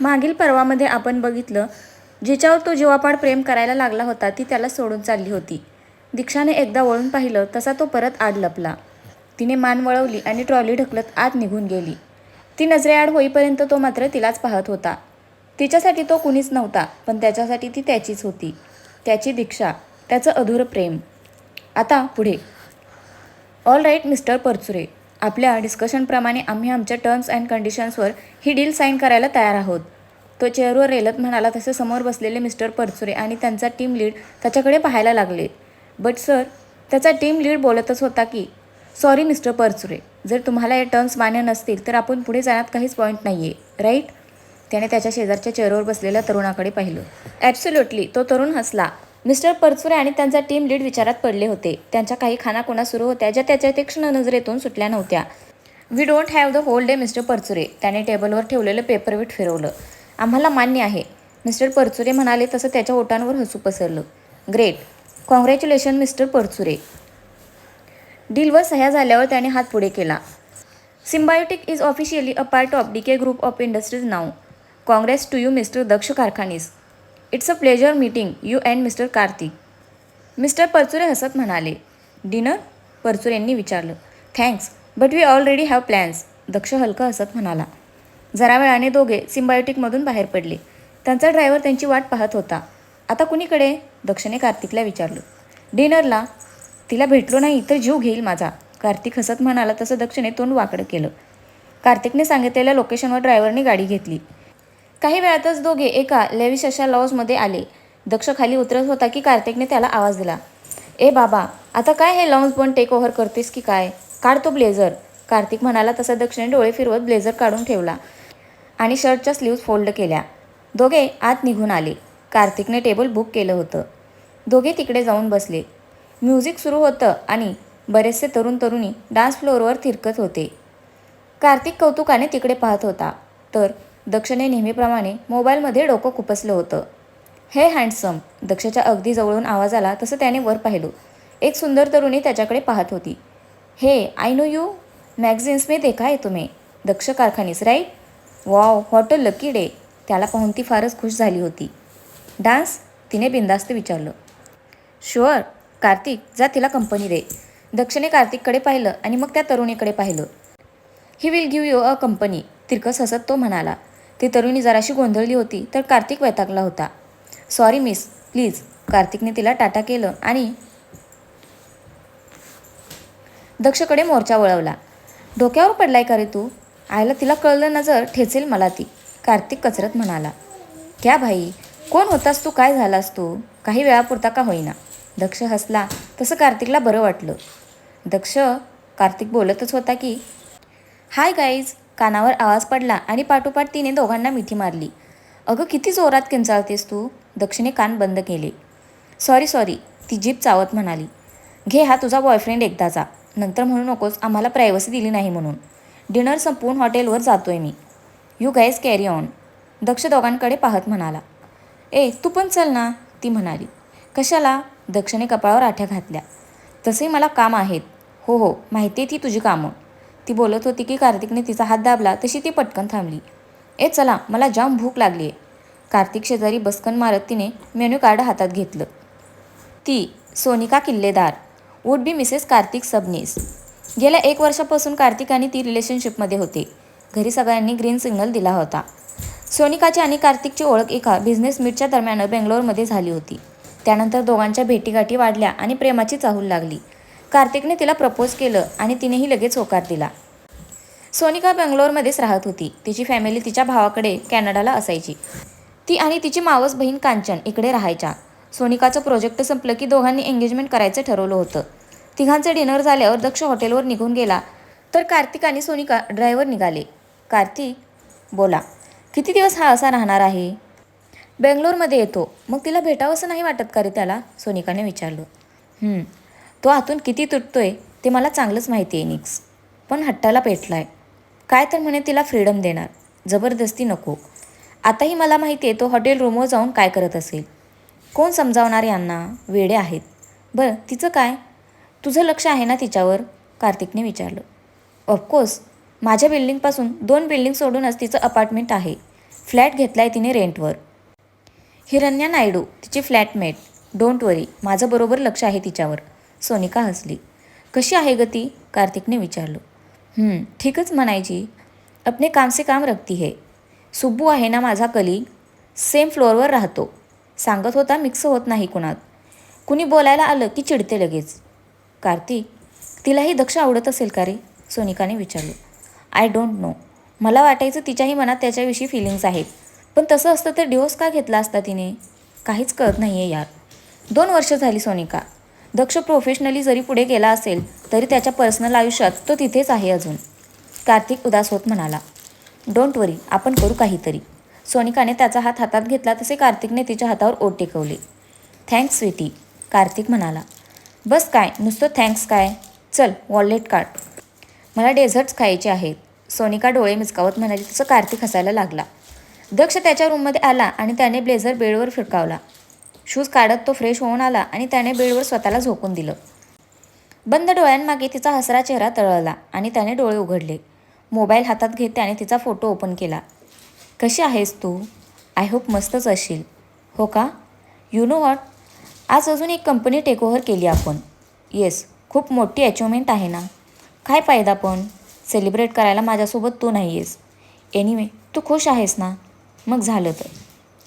मागील पर्वामध्ये आपण बघितलं जिच्यावर तो जीवापाड प्रेम करायला लागला होता ती त्याला सोडून चालली होती. दीक्षाने एकदा वळून पाहिलं तसा तो परत आड लपला. तिने मान वळवली आणि ट्रॉली ढकलत आत निघून गेली. ती नजरेआड होईपर्यंत तो मात्र तिलाच पाहत होता. तिच्यासाठी तो कुणीच नव्हता पण त्याच्यासाठी ती त्याचीच होती. त्याची दीक्षा त्याचं अधुर प्रेम. आता पुढे. All right mister Parchure. आपल्या डिस्कशनप्रमाणे आम्ही आमच्या टर्म्स अँड कंडिशन्सवर ही डील साईन करायला तयार आहोत. तो चेअरवर रेलत म्हणाला तसे समोर बसलेले मिस्टर परचुरे आणि त्यांचा टीम लीड त्याच्याकडे पाहायला लागले. बट सर त्याचा टीम लीड बोलतच होता की सॉरी मिस्टर परचुरे जर तुम्हाला हे टर्म्स मान्य नसतील तर आपण पुढे जाण्यात काहीच पॉईंट नाही आहे राईट त्याने त्याच्या शेजारच्या चेअरवर बसलेल्या तरुणाकडे पाहिलं. ॲब्सोल्युटली तो तरुण हसला. मिस्टर परचुरे आणि त्यांचा टीम लीड विचारात पडले होते. त्यांच्या काही खानाखुणा सुरू होत्या ज्या त्याच्या तीक्ष्ण नजरेतून सुटल्या नव्हत्या. We don't have the whole day mister Parchure त्याने टेबलवर ठेवलेलं पेपरवेट फिरवलं. आम्हाला मान्य आहे मिस्टर परचुरे म्हणाले तसं त्याच्या ओटांवर हसू पसरलं. ग्रेट. Congratulation mister Parchure. डीलवर सह्या झाल्यावर त्याने हात पुढे केला. Symbiotic is officially a part of D K group of industries now congrats to you mister Daksh Karkhanis. It's a pleasure meeting you and mister Kartik mister Parchure हसत म्हणाले dinner परचुरेंनी विचारलं thanks but we already have plans Daksh हलकं हसत म्हणाला. जरा वेळाने दोघे सिम्बायोटिकमधून बाहेर पडले. त्यांचा ड्रायव्हर त्यांची वाट पाहत होता. आता कुणीकडे? दक्षने कार्तिकला विचारलं. डिनरला तिला भेटलो नाही तर जीव घेईल माझा. कार्तिक हसत म्हणाला तसं दक्षने तोंड वाकडं केलं. कार्तिकने सांगितलेल्या लोकेशनवर ड्रायव्हरने गाडी घेतली. काही वेळातच दोघे एका लेविश अशा लॉजमध्ये आले. दक्ष खाली उतरत होता की कार्तिकने त्याला आवाज दिला ए बाबा आता काय हे लॉन्स पण टेक ओव्हर करतेस की काय? काढ तो ब्लेझर. कार्तिक म्हणाला तसा दक्षिणे डोळे फिरवत ब्लेझर काढून ठेवला आणि शर्टच्या स्लीव्ज फोल्ड केल्या. दोघे आत निघून आले. कार्तिकने टेबल बुक केलं होतं. दोघे तिकडे जाऊन बसले. म्युझिक सुरू होतं आणि बरेचसे तरुण तरुणी डान्स फ्लोअरवर थिरकत होते. कार्तिक कौतुकाने तिकडे पाहत होता. तर दक्षने नेहमीप्रमाणे मोबाईलमध्ये डोकं खुपसलं होतं. हे हँडसम दक्षच्या अगदी जवळून आवाज आला तसं त्याने वर पाहिलं. एक सुंदर तरुणी त्याच्याकडे पाहत होती. Hey I know you magazines मी देखा आहे तुम्ही. Daksh Karkhanis right wow what a lucky day त्याला पाहून ती फारच खुश झाली होती. डान्स तिने बिंदास्त विचारलं. शुअर कार्तिक जा तिला कंपनी दे. दक्षने कार्तिककडे पाहिलं आणि मग त्या तरुणीकडे पाहिलं. He will give you a company तिरकस हसत तो म्हणाला. ती तरुणी जराशी गोंधळली होती तर कार्तिक वैतागला होता. सॉरी मिस प्लीज कार्तिकने तिला टाटा केलं आणि दक्षकडे मोर्चा वळवला. डोक्यावर पडलाय का रे तू? आयला तिला कळलं नजर ठेचेल मला ती. कार्तिक कचरत म्हणाला. क्या भाई? कोण होतास तू? काय झालास तू? काही वेळापुरता का होईना? दक्ष हसला. तसं कार्तिकला बरं वाटलं. दक्ष कार्तिक बोलतच होता की हाय गाईज कानावर आवाज पडला आणि पाठोपाठ तिने दोघांना मिठी मारली. अगं किती जोरात किंचाळतेस तू? दक्षिणे कान बंद केले. सॉरी सॉरी ती जीप चावत म्हणाली. घे हा तुझा बॉयफ्रेंड एकदाचा नंतर म्हणू नकोस आम्हाला प्रायव्हसी दिली नाही म्हणून. डिनर संपवून हॉटेलवर जातोय मी. You guys carry on Daksh दोघांकडे पाहत म्हणाला. ए तू पण चल ना ती म्हणाली. कशाला? दक्षिणे कपाळावर आठ्या घातल्या. तसे मला काम आहेत. हो हो माहिती आहे ती तुझी कामं. ती बोलत होती की कार्तिकने तिचा हात दाबला तशी ती पटकन थांबली. ए चला मला जाम भूक लागली आहे कार्तिक शेजारी बसकन मारत तिने मेन्यू कार्ड हातात घेतलं. ती Sonika Killedar. Would be Mrs Kartik Sabnis. गेल्या एक वर्षापासून कार्तिक आणि ती रिलेशनशिपमध्ये होते. घरी सगळ्यांनी ग्रीन सिग्नल दिला होता. सोनिकाची आणि कार्तिकची ओळख एका बिझनेस मीटच्या दरम्यान बेंगलोरमध्ये झाली होती. त्यानंतर दोघांच्या भेटीगाठी वाढल्या आणि प्रेमाची चाहूल लागली. कार्तिकने तिला प्रपोज केलं आणि तिनेही लगेच होकार दिला. सोनिका बेंगलोरमध्येच राहत होती. तिची फॅमिली तिच्या भावाकडे कॅनडाला असायची. ती आणि तिची मावस बहीण कांचन इकडे राहायच्या. सोनिकाचं प्रोजेक्ट संपलं की दोघांनी एंगेजमेंट करायचं ठरवलं होतं. तिघांचं डिनर झाल्यावर दक्ष हॉटेलवर निघून गेला. तर कार्तिक आणि सोनिका ड्रायव्हर निघाले. कार्तिक बोला किती दिवस हा असा राहणार आहे? बेंगलोरमध्ये येतो. मग तिला भेटावं असं नाही वाटत का रे त्याला? सोनिकाने विचारलं. तो आतून किती तुटतोय ते मला चांगलंच माहिती आहे निक्स. पण हट्टाला पेटलाय. काय तर म्हणे तिला फ्रीडम देणार. जबरदस्ती नको. आताही मला माहिती आहे तो हॉटेल रूमवर जाऊन काय करत असेल. कोण समजावणार यांना? वेडे आहेत. बरं तिचं काय? तुझं लक्ष आहे ना तिच्यावर? कार्तिकने विचारलं. ऑफकोर्स माझ्या बिल्डिंगपासून दोन बिल्डिंग सोडूनच तिचं अपार्टमेंट आहे. फ्लॅट घेतलाय तिने रेंटवर हिरण्या नायडू तिची फ्लॅटमेट डोंट वरी माझं बरोबर लक्ष आहे तिच्यावर. सोनिका हसली. कशी आहे ग ती? कार्तिकने विचारलं. "हं, ठीकच म्हणायची. अपने काम से काम रखती है. सुब्बू आहे ना माझा कलिग सेम फ्लोअरवर राहतो. सांगत होता मिक्स होत नाही कुणात. कुणी बोलायला आलं की चिडते लगेच. कार्तिक तिलाही दक्ष आवडत असेल का रे? सोनिकाने विचारलं. आय डोंट नो मला वाटायचं तिच्याही मनात त्याच्याविषयी फिलिंग्स आहेत. पण तसं असतं तर डिवोर्स का घेतला असता तिने? काहीच कळत नाही आहे यार. दोन वर्ष झाली सोनिका. दक्ष प्रोफेशनली जरी पुढे गेला असेल तरी त्याच्या पर्सनल आयुष्यात तो तिथेच आहे अजून. कार्तिक उदास होत म्हणाला डोंट वरी आपण करू काहीतरी. सोनिकाने त्याचा हात हातात घेतला तसे कार्तिकने तिच्या हातावर ओट टेकवले. थँक्स स्वीटी कार्तिक म्हणाला बस काय नुसतं थँक्स काय? चल वॉलेट काढ. मला डेझर्ट्स खायचे आहेत. सोनिका डोळे मिचकावत म्हणाली तसं कार्तिक हसायला लागला. दक्ष त्याच्या रूममध्ये आला आणि त्याने ब्लेझर बेडवर फिरकावला. शूज काढत तो फ्रेश होऊन आला आणि त्याने बेडवर स्वतःला झोकून दिलं. बंद डोळ्यांमागे तिचा हसरा चेहरा तळला आणि त्याने डोळे उघडले. मोबाईल हातात घेत त्याने तिचा फोटो ओपन केला. कशी आहेस तू? आय होप मस्तच असशील हो का? यू नो वॉट आज अजून एक कंपनी टेकओव्हर केली आपण. येस खूप मोठी अचिव्हमेंट आहे ना. काय फायदा पण? सेलिब्रेट करायला माझ्यासोबत तू नाही आहेस एनिवे तू खुश आहेस ना? मग झालं तर.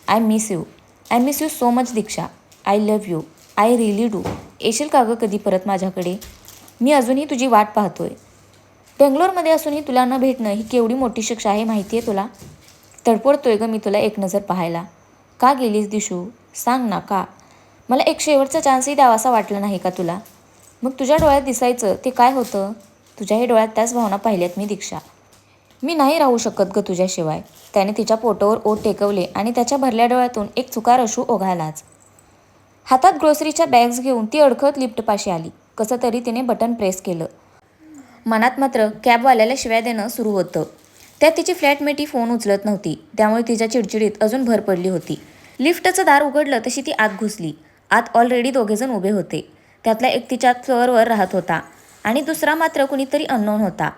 I miss you I miss you so much Diksha. I love you I really do येशील का गं कधी परत माझ्याकडे? मी अजूनही तुझी वाट पाहतोय. बेंगलोरमध्ये असूनही तुला न भेटणं ही केवढी मोठी शिक्षा आहे माहिती आहे तुला? तडपडतोय गं मी तुला एक नजर पाहायला. का गेलीस दिशू? सांग ना का? मला एक शेवटचा चान्सही द्यावासा वाटला नाही का तुला? मग तुझ्या डोळ्यात दिसायचं ते काय होतं? तुझ्याही डोळ्यात त्याच भावना पाहिल्यात मी दीक्षा. मी नाही राहू शकत ग तुझ्याशिवाय. त्याने तिच्या पोटावर ओठ टेकवले आणि त्याच्या भरल्या डोळ्यातून एक चुकार अशू ओघायलाच. हातात ग्रोसरीच्या बॅग्स घेऊन ती अडखळत लिफ्टपाशी आली. कसं तरी तिने बटन प्रेस केलं. मनात मात्र कॅबवाल्याला शिव्या देणं सुरू होतं. त्यात तिची फ्लॅटमेटी फोन उचलत नव्हती. त्यामुळे तिच्या चिडचिडीत अजून भर पडली होती. लिफ्टचं दार उघडलं तशी ती आत घुसली. आत ऑलरेडी दोघेजण उभे होते. त्यातला एक तिच्या फ्लोअरवर राहत होता आणि दुसरा मात्र कुणीतरी अननोन होता.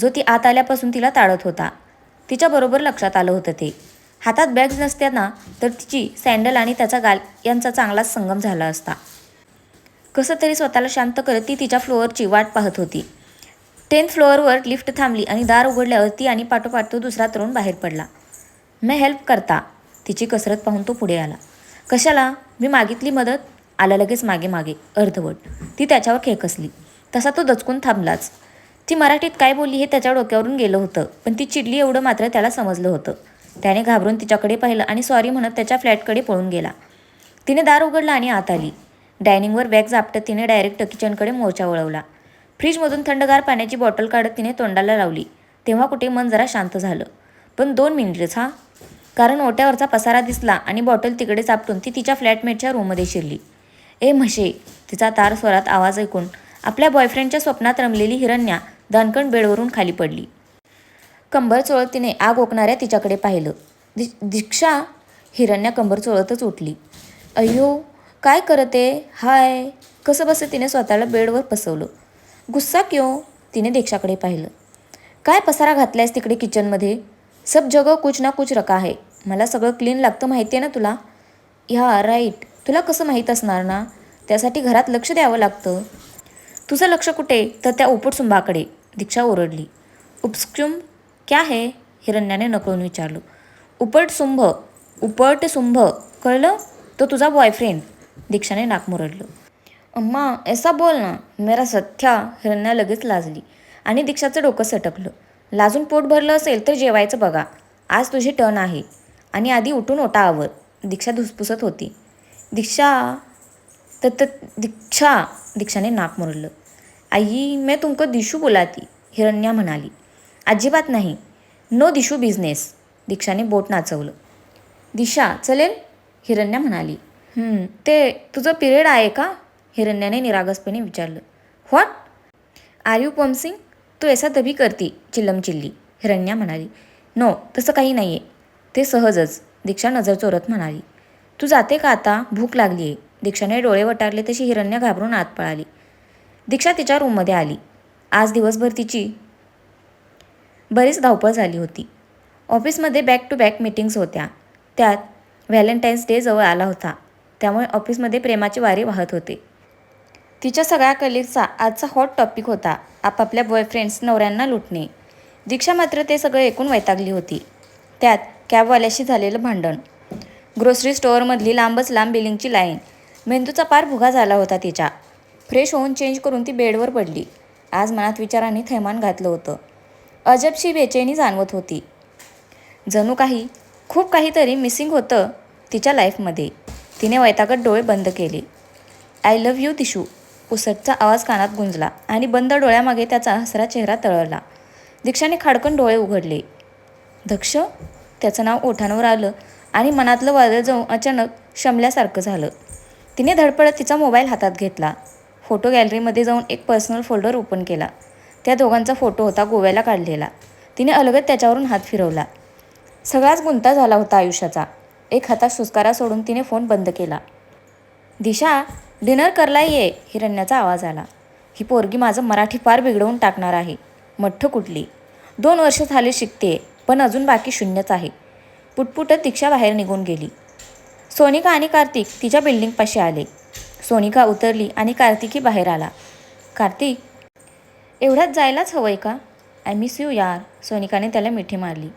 जो ती आत आल्यापासून तिला ताळत होता. तिच्याबरोबर लक्षात आलं होतं ते. हातात बॅग्स नसत्याना तर तिची सँडल आणि त्याचा गाल यांचा चांगलाच संगम झाला असता. कसं तरी स्वतःला शांत करत ती तिच्या फ्लोअरची वाट पाहत होती. टेन्थ फ्लोअरवर लिफ्ट थांबली आणि दार उघडल्यावर ती आणि पाठोपाठ तो दुसरा तरुण बाहेर पडला. मी हेल्प करता. तिची कसरत पाहून तो पुढे आला. कशाला? मी मागितली मदत? आला लगेच मागे मागे अर्धवट. ती त्याच्यावर खेकसली. तसा तो दचकून थांबलाच. ती मराठीत काय बोलली हे त्याच्या डोक्यावरून गेलं होतं. पण ती चिडली एवढं मात्र त्याला समजलं होतं. त्याने घाबरून तिच्याकडे पाहिलं आणि सॉरी म्हणत त्याच्या फ्लॅटकडे पळून गेला. तिने दार उघडलं आणि आत आली. डायनिंगवर बॅग झापटत तिने डायरेक्ट किचनकडे मोर्चा वळवला. फ्रीजमधून थंडगार पाण्याची बॉटल काढत तिने तोंडाला लावली. तेव्हा कुठे मन जरा शांत झालं. पण दोन मिनिटच हा? कारण ओट्यावरचा पसारा दिसला आणि बॉटल तिकडे चापटून ती तिच्या फ्लॅटमेटच्या रूममध्ये शिरली. ए म्हशे तिचा तार स्वरात आवाज ऐकून आपल्या बॉयफ्रेंडच्या स्वप्नात रमलेली हिरण्या धनकण बेडवरून खाली पडली. कंबर चोळत तिने आग ओकणाऱ्या तिच्याकडे पाहिलं. दि दीक्षा हिरण्या कंबर चोळतच उठली. अय्यो काय करते हाय. कसं बसं तिने स्वतःला बेडवर पसवलं. गुस्सा क्यो? तिने दीक्षाकडे पाहिलं. काय पसारा घातलायस तिकडे किचनमध्ये? सब जग कुछ ना कुछ रका आहे. मला सगळं क्लीन लागतं माहिती आहे ना तुला? ह्या राईट. तुला कसं माहीत असणार ना? त्यासाठी घरात लक्ष द्यावं लागतं. तुझं लक्ष कुठे? तर त्या उपटसुंभाकडे दीक्षा ओरडली. उपस्क्युम क्या है? हिरण्याने नकळून विचारलं. उपट शुंभ कळलं? तो तुझा बॉयफ्रेंड दीक्षाने नाक मुरडलं. अम्मा ऐसा बोल ना मेरा सथ्या हिरण्या लगेच लाजली आणि दीक्षाचं डोकं सटकलं. लाजून पोट भरलं असेल तर जेवायचं बघा. आज तुझी टर्न आहे आणि आधी उठून ओटा आवर. दीक्षा धुसपुसत होती. दीक्षा तर तर दीक्षा. दीक्षाने नाक मुरडलं. आई मैं तुमक दिशू बोलाती हिरण्या म्हणाली. अजिबात नाही. नो दिशू बिझनेस दीक्षाने बोट नाचवलं. दिशा चलेल? हिरण्या म्हणाली. ते तुझं पिरियड आहे का? हिरण्याने निरागसपणे विचारलं. व्हॉट आर यू पम्सिंग तू ऐसा तभी करती चिल्लम चिल्ली. हिरण्या म्हणाली. नो तसं काही नाही आहे ते सहजच दीक्षा नजर चोरत म्हणाली. तू जाते का आता? भूक लागली आहे दीक्षाने डोळे वटारले तशी हिरण्या घाबरून आत पळाली. दीक्षा तिच्या रूममध्ये आली. आज दिवसभर तिची बरीच धावपळ झाली होती. ऑफिसमध्ये बॅक टू बॅक मीटिंग्स होत्या. त्यात व्हॅलेंटाईन्स डे जवळ आला होता. त्यामुळे ऑफिसमध्ये प्रेमाचे वारे वाहत होते. तिच्या सगळ्या कलिग्सचा आजचा हॉट टॉपिक होता आपापल्या बॉयफ्रेंड्स नवऱ्यांना लुटणे. दीक्षा मात्र ते सगळं ऐकून वैतागली होती. त्यात कॅबवाल्याशी झालेलं भांडण. ग्रोसरी स्टोअरमधली लांबच लांब बिलिंगची लाईन मेंदूचा पार भुगा झाला होता तिच्या. फ्रेश होऊन चेंज करून ती बेडवर पडली. आज मनात विचारांनी थैमान घातलं होतं. अजबशी बेचैनी जाणवत होती. जणू काही खूप काहीतरी मिसिंग होतं तिच्या लाईफमध्ये तिने वैतागत डोळे बंद केले. I love you Dishu. उसटचा आवाज कानात गुंजला आणि बंद डोळ्यामागे त्याचा हसरा चेहरा तळवला दीक्षाने खाडकन डोळे उघडले. दक्ष त्याचं नाव ओठांवर आलं आणि मनातलं वादळ जाऊन अचानक शमल्यासारखं झालं. तिने धडपडत तिचा मोबाईल हातात घेतला. फोटो गॅलरीमध्ये जाऊन एक पर्सनल फोल्डर ओपन केला. त्या दोघांचा फोटो होता गोव्याला काढलेला. तिने अलगद त्याच्यावरून हात फिरवला. सगळाच गुंता झाला होता आयुष्याचा. एक हातात सुस्कारा सोडून तिने फोन बंद केला. दिशा डिनर करला ये हिरण्याचा आवाज आला. ही पोरगी माझं मराठी फार बिघडवून टाकणार आहे. मठ्ठ कुठली? दोन वर्ष झाले शिकते पण अजून बाकी शून्यच आहे. पुटपुटत दीक्षा बाहेर निघून गेली. सोनिका आणि कार्तिक तिच्या बिल्डिंगपाशी आले. सोनिका उतरली आणि कार्तिकी बाहेर आला. कार्तिक एवढ्यात जायलाच हवंय का? आय मिस यू यार सोनिकाने त्याला मिठी मारली.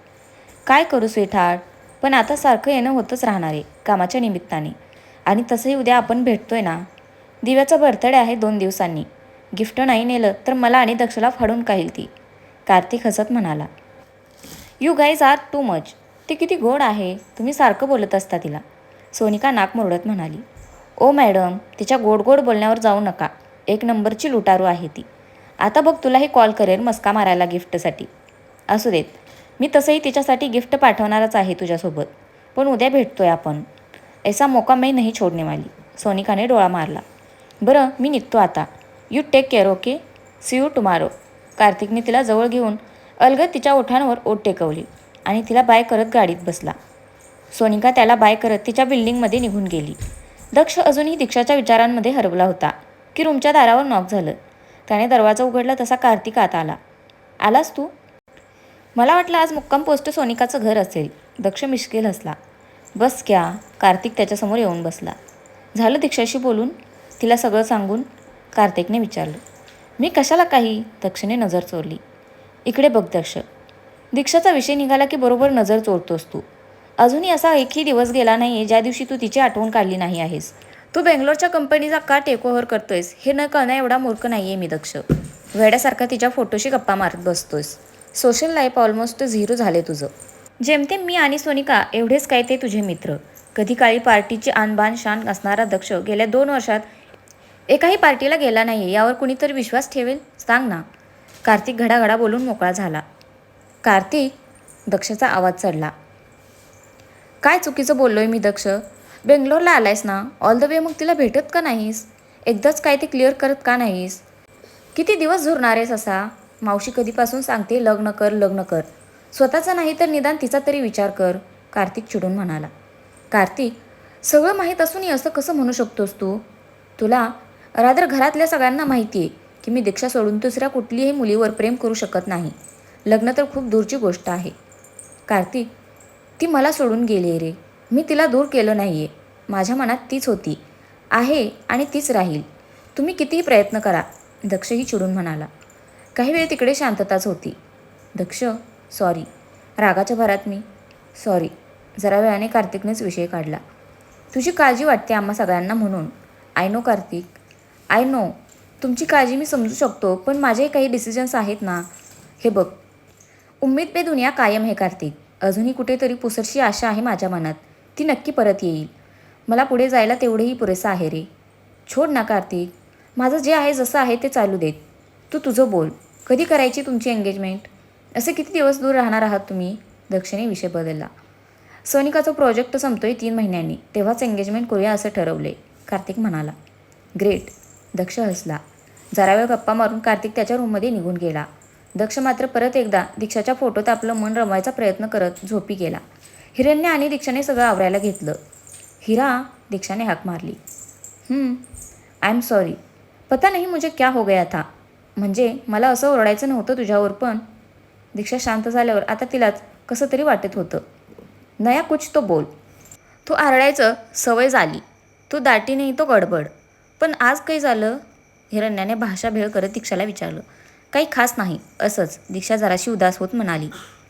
काय करू स्वीटहार्ट पण आता सारखं येणं होतंच राहणार आहे कामाच्या निमित्ताने. आणि तसंही उद्या आपण भेटतोय ना? दिव्याचा बर्थडे आहे दोन दिवसांनी. गिफ्ट नाही नेलं तर मला आणि दक्षला फाडून काहील ती. कार्तिक हसत म्हणाला. You guys are too much ती किती गोड आहे. तुम्ही सारखं बोलत असता तिला. सोनिका नाक मुरडत म्हणाली. ओ मॅडम तिच्या गोड गोड बोलण्यावर जाऊ नका. एक नंबरची लुटारू आहे ती. आता बघ तुलाही कॉल करेल मस्का मारायला गिफ्टसाठी. असू देत. मी तसंही तिच्यासाठी गिफ्ट पाठवणारच आहे तुझ्यासोबत. पण उद्या भेटतोय आपण. ऐसा मोका मी नाही छोडणे वाली. सोनिकाने डोळा मारला. बरं मी निघतो आता. You take care okay see you tomorrow कार्तिकने तिला जवळ घेऊन अलगद तिच्या ओठांवर ओठ टेकवली आणि तिला बाय करत गाडीत बसला. सोनिका त्याला बाय करत तिच्या बिल्डिंगमध्ये निघून गेली. दक्ष अजूनही दीक्षाच्या विचारांमध्ये हरवला होता. की रूमच्या दारावर नॉक झालं. त्याने दरवाजा उघडला तसा कार्तिक आत आला. आलास तू? मला वाटलं आज मुक्काम पोस्ट सोनिकाचं घर असेल. दक्ष मिश्किल हसला. बस क्या? कार्तिक त्याच्यासमोर येऊन बसला. झालं दीक्षाशी बोलून? तिला सगळं सांगून? कार्तिकने विचारलं. मी कशाला काही? दक्षने नजर चोरली. इकडे बघ दक्ष. दीक्षाचा विषय निघाला की बरोबर नजर चोरतोस तू. अजूनही असा एकही दिवस गेला नाही आहे ज्या दिवशी तू तिची आठवण काढली नाही आहेस. तू बेंगलोरच्या कंपनीचा का टेक ओव्हर करतोयस हे न कळणं एवढा मूर्ख नाही आहे मी दक्ष वेड्यासारखा तिच्या फोटोशी गप्पा मारत बसतोयस. सोशल लाईफ ऑलमोस्ट झिरो झाले तुझं. जेमतेम मी आणि सोनिका एवढेच काय ते तुझे मित्र. कधी काळी पार्टीची आणबाण शान असणारा दक्ष गेल्या दोन वर्षात एकाही पार्टीला गेला नाही यावर कुणीतरी विश्वास ठेवेल? सांग ना. कार्तिक घडाघडा बोलून मोकळा झाला. कार्तिक दक्षचा आवाज चढला. काय चुकीचं बोललोय मी दक्ष? बेंगलोरला आलायस ना? ऑल द वे मग तिला भेटत का नाहीस? एकदाच काय ते क्लिअर करत का नाहीस? किती दिवस झुरणार आहेस असा? मावशी कधीपासून सांगते लग्न कर लग्न कर. स्वतःचा नाही तर निदान तिचा तरी विचार कर कार्तिक चिडून म्हणाला. कार्तिक सगळं माहीत असूनही असं कसं म्हणू शकतोस तू? तुला रादर घरातल्या सगळ्यांना माहिती आहे की मी दीक्षा सोडून दुसऱ्या कुठलीही मुलीवर प्रेम करू शकत नाही. लग्न तर खूप दूरची गोष्ट आहे. कार्तिक ती मला सोडून गेली रे. मी तिला दूर केलं नाही आहे माझ्या मनात तीच होती. आहे आणि तीच राहील. तुम्ही कितीही प्रयत्न करा. दक्षही चिडून म्हणाला. काही वेळ तिकडे शांतताच होती. दक्ष सॉरी रागाच्या भरात मी सॉरी जरा वेळाने कार्तिकनेच विषय काढला. तुझी काळजी वाटते आम्हा सगळ्यांना म्हणून. I know Kartik. I know तुमची काळजी मी समजू शकतो पण माझेही काही डिसिजन्स आहेत ना? हे बघ. उम्मीद पे दुनिया कायम हे कार्तिक. अजूनही कुठेतरी पुसरशी आशा आहे माझ्या मनात. ती नक्की परत येईल. मला पुढे जायला तेवढेही पुरेसं आहे रे. छोड ना कार्तिक. माझं जे आहे जसं आहे ते चालू देत. तू तुझं बोल. कधी करायची तुमची एंगेजमेंट असे किती दिवस दूर राहणार आहात तुम्ही? दक्षिणे विषय बदलला. सोनिकाचा प्रोजेक्ट संपतोय तीन महिन्यांनी. तेव्हाच एंगेजमेंट करूया असं ठरवले कार्तिक म्हणाला. ग्रेट दक्ष हसला. जरा वेळ गप्पा मारून कार्तिक त्याच्या रूममध्ये निघून गेला. दक्ष मात्र परत एकदा दीक्षाच्या फोटोत आपलं मन रमवायचा प्रयत्न करत झोपी गेला. हिरण्य आणि दीक्षाने सगळं आवरायला घेतलं. हिरा दीक्षाने हाक मारली. आय एम सॉरी पता नाही मुझे क्या हो गया था. म्हणजे मला असं ओरडायचं नव्हतं तुझ्यावर पण. दीक्षा शांत झाल्यावर आता तिलाच कसं तरी वाटत होतं. नया कुछ तो बोल. तू आरडायचं सवय झाली. तू दाटी नाही तो गडबड. पण आज काही झालं? हिरण्याने भाषा भेळ करत दीक्षाला विचारलं. काही खास नाही असंच दीक्षा जराशी उदास होत म्हणाली.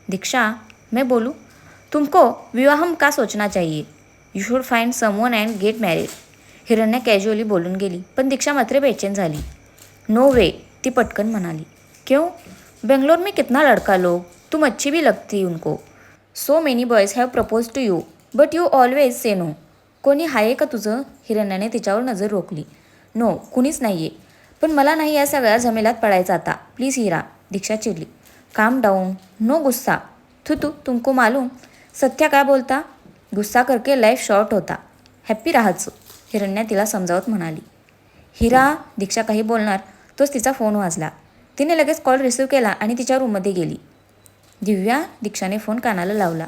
दीक्षा मैं बोलू? तुमको विवाहम का सोचना चाहिए? You should find someone and get marriage Hiranya casually बोलून गेली पण दीक्षा मात्र बेचैन झाली. नो वे ती पटकन म्हणाली. क्यों? बेंगलोर में कितना लड़का लोग तुम अच्छी भी लगती उनको. So many boys have propose to you but you always say no कोणी आहे का तुझं? हिरण्याने तिच्यावर नजर रोखली. नो कुणीच नाही आहे पण मला नाही या सगळ्या झमेलात पडायचा आता. प्लीज हिरा दीक्षा चिडली. काम डाऊन नो गुस्सा. थू तू तुमको मालूम. सत्या काय बोलता? गुस्सा करके लाईफ शॉर्ट होता. हॅप्पी राहायचो. हिरण्या तिला समजावत म्हणाली. हिरा दीक्षा काही बोलणार? तोच तिचा फोन वाजला. तिने लगेच कॉल रिसीव केला आणि तिच्या रूममध्ये गेली. दिव्या दीक्षाने फोन कानाला लावला.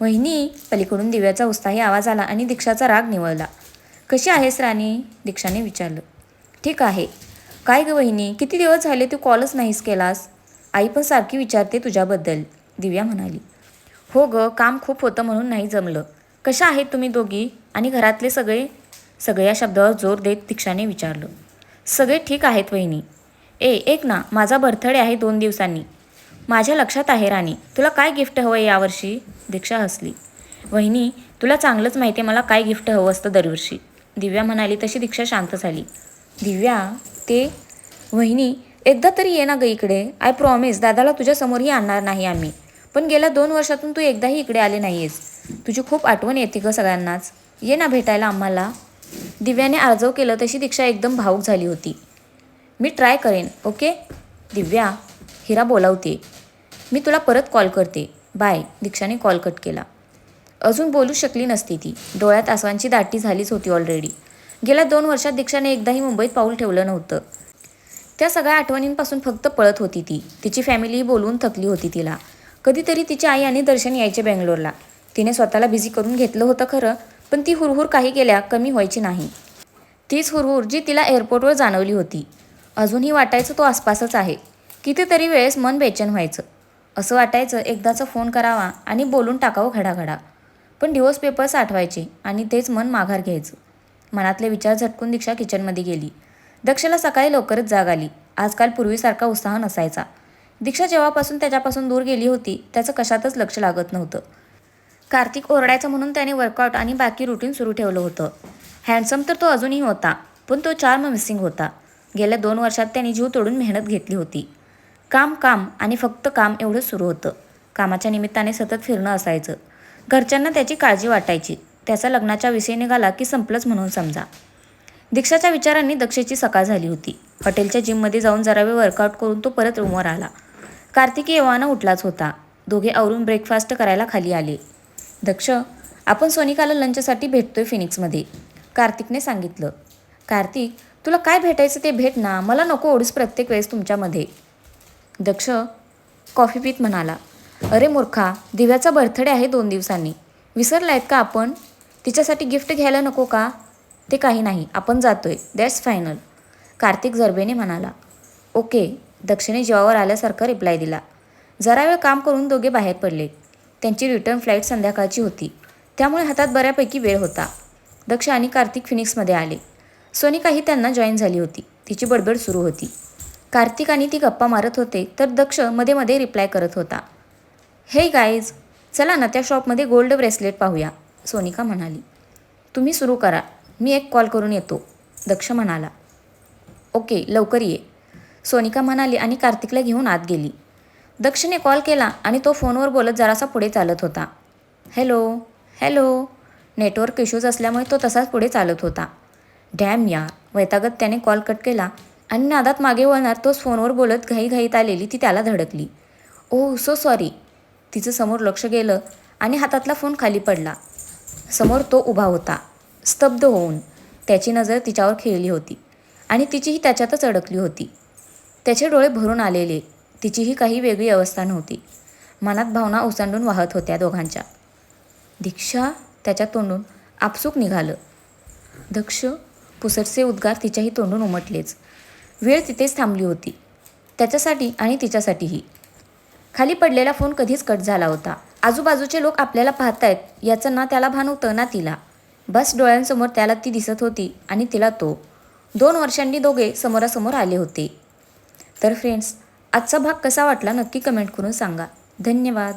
वहिनी पलीकडून दिव्याचा उत्साही आवाज आला आणि दीक्षाचा राग निवळला. कशी आहेस राणी? दीक्षाने विचारलं. ठीक आहे. काय गं वहिनी किती दिवस झाले तू कॉलच नाहीस केलास? आई पण सारखी विचारते तुझ्याबद्दल. दिव्या म्हणाली. हो गं काम खूप होतं म्हणून नाही जमलं. कशा आहेत तुम्ही दोघी? आणि घरातले सगळे? सगळ्या शब्दावर जोर देत दीक्षाने विचारलं. सगळे ठीक आहेत वहिनी. ए एक ना माझा बर्थडे आहे दोन दिवसांनी. माझ्या लक्षात आहे राणी तुला काय गिफ्ट हवं आहे यावर्षी? दीक्षा हसली. वहिनी तुला चांगलंच माहिती आहे मला काय गिफ्ट हवं असतं दरवर्षी. दिव्या म्हणाली तशी दीक्षा शांत झाली. दिव्या ते वहिनी एकदा तरी ये ना ग इकडे. आय प्रॉमिस दादाला तुझ्यासमोरही आणणार नाही आम्ही. पण गेल्या दोन वर्षातून तू एकदाही इकडे आले नाही आहेस तुझी खूप आठवण येते ग सगळ्यांनाच. ये ना भेटायला आम्हाला. दिव्याने आर्जव केलं तशी दीक्षा एकदम भावूक झाली होती. मी ट्राय करेन ओके? दिव्या हिरा बोलावते. मी तुला परत कॉल करते. बाय. दीक्षाने कॉल कट केला. अजून बोलू शकली नसती ती. डोळ्यात आसवांची दाटी झालीच होती ऑलरेडी गेल्या दोन वर्षात दीक्षाने एकदाही मुंबईत पाऊल ठेवलं नव्हतं. त्या सगळ्या आठवणींपासून फक्त पळत होती ती. तिची फॅमिलीही बोलवून थकली होती तिला. कधीतरी तिची आई आणि दर्शन यायचे बेंगलोरला. तिने स्वतःला बिझी करून घेतलं होतं खरं पण ती हुरहुर काही केल्या कमी व्हायची नाही. तीच हुरहुर जी तिला एअरपोर्टवर जाणवली होती. अजूनही वाटायचं तो आसपासच आहे. कितीतरी वेळेस मन बेचैन व्हायचं. असं वाटायचं एकदाचा फोन करावा आणि बोलून टाकावं घडाघडा. पण दिवस पेपर्स आठवायचे आणि तेच मन माघार घ्यायचं. मनातले विचार झटकून दीक्षा किचनमध्ये गेली. दक्षला सकाळी लवकरच जाग आली. आजकाल पूर्वीसारखा उत्साह नसायचा. दीक्षा जेव्हापासून त्याच्यापासून दूर गेली होती त्याचं कशातच लक्ष लागत नव्हतं. कार्तिक ओरडायचं म्हणून त्याने वर्कआउट आणि बाकी रुटीन सुरू ठेवलं होतं. हँडसम तर तो अजूनही होता पण तो चार्म मिसिंग होता. गेल्या दोन वर्षात त्याने जीव तोडून मेहनत घेतली होती. काम काम आणि फक्त काम एवढंच सुरू होतं. कामाच्या निमित्ताने सतत फिरणं असायचं. घरच्यांना त्याची काळजी वाटायची. त्याचा लग्नाच्या विषय निघाला की संपलंच म्हणून समजा. दीक्षाच्या विचारांनी दक्षेची सकाळ झाली होती. हॉटेलच्या जिममध्ये जाऊन जरा वेळ वर्कआउट करून तो परत रूमवर आला. कार्तिकी येवानं उठलाच होता. दोघे आवरून ब्रेकफास्ट करायला खाली आले. दक्ष आपण सोनिकाला लंचसाठी भेटतोय फिनिक्समध्ये कार्तिकने सांगितलं. कार्तिक तुला काय भेटायचं ते भेट ना मला नको ओढीस प्रत्येक वेळेस तुमच्यामध्ये. दक्ष कॉफी पीत म्हणाला. अरे मूर्खा दिव्याचा बर्थडे आहे दोन दिवसांनी. विसरलायत का आपण? तिच्यासाठी गिफ्ट घ्यायला नको का? ते काही नाही. आपण जातोय. दॅट्स फायनल कार्तिक जरबेने म्हणाला. ओके. दक्षिणे जीवावर आल्यासारखा रिप्लाय दिला. जरा वेळ काम करून दोघे बाहेर पडले. त्यांची रिटर्न फ्लाईट संध्याकाळची होती. त्यामुळे हातात बऱ्यापैकी वेळ होता. दक्ष आणि कार्तिक फिनिक्समध्ये आले. सोनिकाही त्यांना जॉईन झाली होती. तिची बडबड सुरू होती. कार्तिक आणि ती गप्पा मारत होते तर दक्षमध्ये मध्ये रिप्लाय करत होता. हे गाईज चला ना त्या शॉपमध्ये गोल्ड ब्रेसलेट पाहूया. सोनिका म्हणाली तुम्ही सुरू करा. मी एक कॉल करून येतो. दक्ष म्हणाला ओके लवकर ये. सोनिका म्हणाली आणि कार्तिकला घेऊन आत गेली. दक्षने कॉल केला आणि तो फोनवर बोलत जरासा पुढे चालत होता. Hello hello. नेटवर्क इश्यूज असल्यामुळे तो तसाच पुढे चालत होता. डॅम यार. वैतागत त्याने कॉल कट केला आणि नादात मागे वळणार तोच फोनवर बोलत घाईघाईत आलेली ती त्याला धडकली. Oh so sorry. तिचं समोर लक्ष गेलं आणि हातातला फोन खाली पडला. समोर तो उभा होता. स्तब्ध होऊन त्याची नजर तिच्यावर खेळली होती आणि तिचीही त्याच्यातच अडकली होती. त्याचे डोळे भरून आलेले तिचीही काही वेगळी अवस्था नव्हती. मनात भावना ओसंडून वाहत होत्या दोघांच्या. दीक्षा त्याच्या तोंडून आपसूक निघालं. दक्ष पुसटचे उद्गार तिच्याही तोंडून उमटलेच. वेळ तिथेच थांबली होती. त्याच्यासाठी आणि तिच्यासाठीही. खाली पडलेला फोन कधीच कट झाला होता. आजूबाजूचे लोक आपल्याला पाहतायत याचं ना त्याला भान होतं ना तिला. बस डोळ्यांसमोर त्याला ती दिसत होती आणि तिला तो. दोन वर्षांनी दोघे समोरासमोर आले होते. तर फ्रेंड्स आजचा भाग कसा वाटला नक्की कमेंट करून सांगा. धन्यवाद.